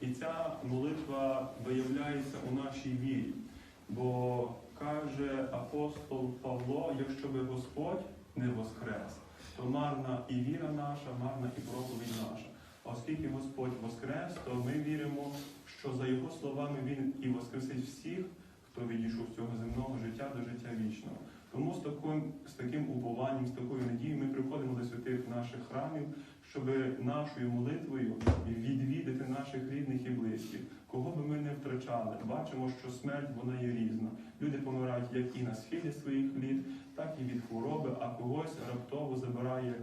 І ця молитва виявляється у нашій вірі. Бо каже апостол Павло, якщо би Господь не воскрес, то марна і віра наша, марна і проповідь наша. Оскільки Господь воскрес, то ми віримо, що за його словами Він і воскресить всіх, хто відійшов з цього земного життя до життя вічного. Тому з таким, з таким упованням, з такою надією ми приходимо до святих наших храмів, щоб нашою молитвою відвідати наших рідних і близьких, кого би ми не втрачали. Бачимо, що смерть вона є різна. Люди помирають як і на схилі своїх літ, так і від хвороби, а когось раптово забирає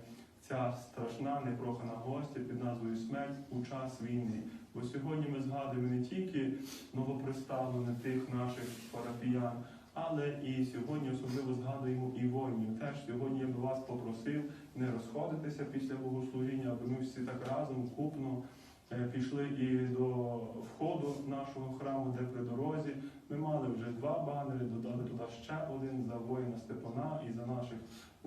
ця страшна непрохана гостя під назвою смерть у час війни. Бо сьогодні ми згадуємо не тільки новоприставлених тих наших парафіян, але і сьогодні особливо згадуємо і воїнів. Теж сьогодні я би вас попросив не розходитися після богослужіння, аби ми всі так разом купно е, пішли і до входу нашого храму, де при дорозі. Ми мали вже два банери, додали туди ще один за воїна Степана і за наших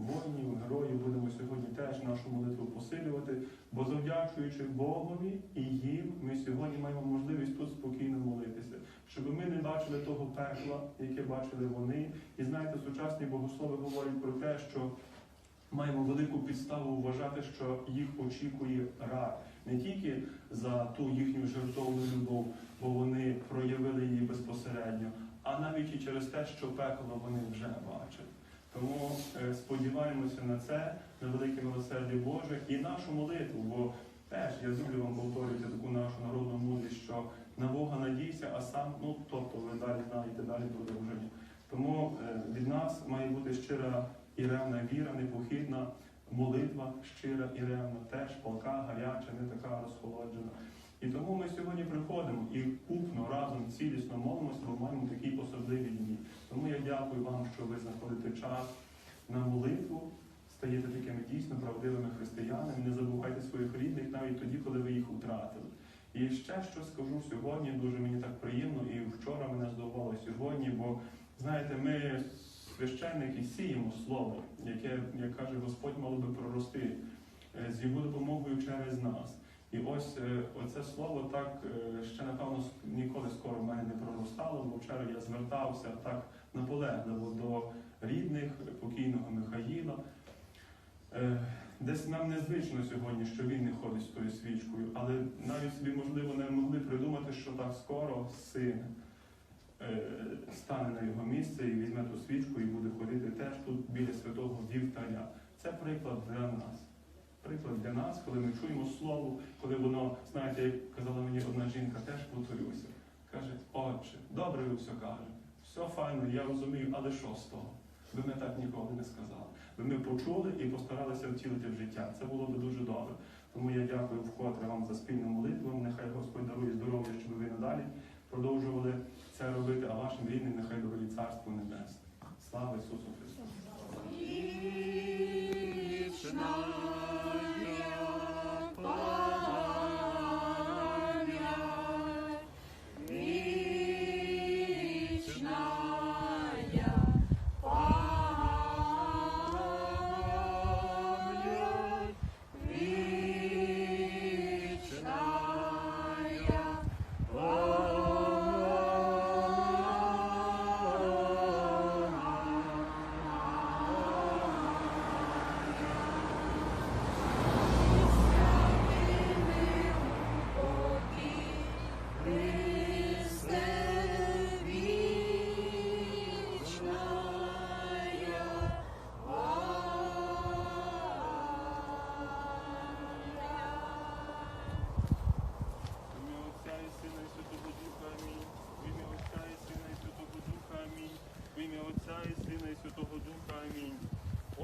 воїнів, героїв. Будемо сьогодні теж нашу молитву посилювати, бо завдячуючи Богові і їм, ми сьогодні маємо можливість тут спокійно молитися, щоб ми не бачили того пекла, яке бачили вони. І знаєте, сучасні богослови говорять про те, що маємо велику підставу вважати, що їх очікує рай. Не тільки за ту їхню жертовну любов, бо вони проявили її безпосередньо, а навіть і через те, що пекло вони вже бачать. Тому е, сподіваємося на це, на велике милосердя Боже і нашу молитву, бо теж я люблю вам повторювати таку нашу народну мудрість, що на Бога надійся, а сам, ну тобто ви далі знаєте, далі продовження. Тому е, від нас має бути щира і ревна віра, непохитна молитва, щира і ревна, теж палка, гаряча, не така розхолоджена. І тому ми сьогодні приходимо і купно разом цілісно молимося, бо маємо такі особливі дні. Тому я дякую вам, що ви знаходите час на молитву, стаєте такими дійсно правдивими християнами. Не забувайте своїх рідних навіть тоді, коли ви їх втратили. І ще що скажу сьогодні, дуже мені так приємно, і вчора мене здивувало сьогодні, бо знаєте, ми священники сіємо слово, яке, як каже Господь, мало би прорости е, з його допомогою через нас. І ось е, оце слово так е, ще напевно ніколи скоро в мене не проростало, бо вчора я звертався так наполегливо до рідних покійного Михаїла. Е, Десь нам незвично сьогодні, що він не ходить з тою свічкою, але навіть собі, можливо, не могли придумати, що так скоро син стане на його місце і візьме ту свічку і буде ходити теж тут біля святого вівтаря. Це приклад для нас. Приклад для нас, коли ми чуємо слово, коли воно, знаєте, як казала мені одна жінка, теж повторюся. Каже, отче, добре ви все кажете, все файно, я розумію, але що з того? Ви мене так ніколи не сказали. Ви ми почули і постаралися втілити в життя. Це було би дуже добре. Тому я дякую вкотре вам за спільну молитву. Нехай Господь дарує здоров'я, щоб ви надалі продовжували це робити, а вашим рідним нехай довелі Царство Небесне. Слава Ісусу Христу!